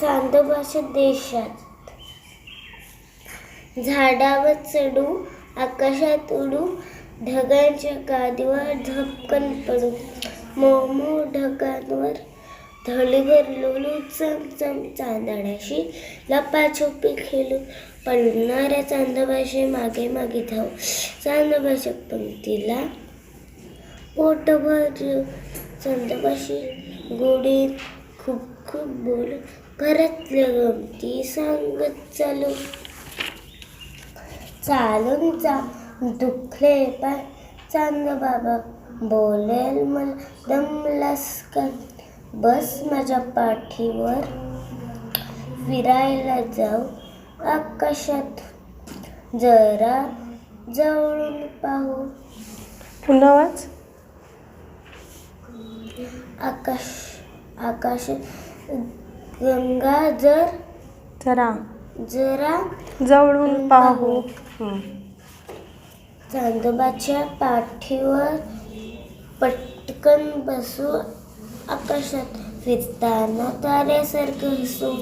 चांदोबाच्या देशात. झाडावर चढू आकाशात उडू ढगांच्या गादीवर झपकन पडू. मोमो ढगांवर धडीवर लोलू चमचम चांदण्याशी लपाछुपी खेळू. पडणाऱ्या चांदोबाशी मागे मागे धाव. चांदोबाच्या पंक्तीला पोटभर चांदोबाशी गोडी खूप खूप बोलू. घरातल्या गमती सांगत चालू चालून जा दुखले पाय चांद बाबा. बोलेल मला दमलास का बस माझ्या पाठीवर. फिरायला जाऊ आकाशात. जरा जवळून पाहू. पुन्हा वाच आकाश आकाश गंगा जर जरा. जरा जवळून पाहू. हं. चांदोबाच्या पाठीवर पटकन बसू आकाशात. फिरताना ताऱ्यासारखं हसू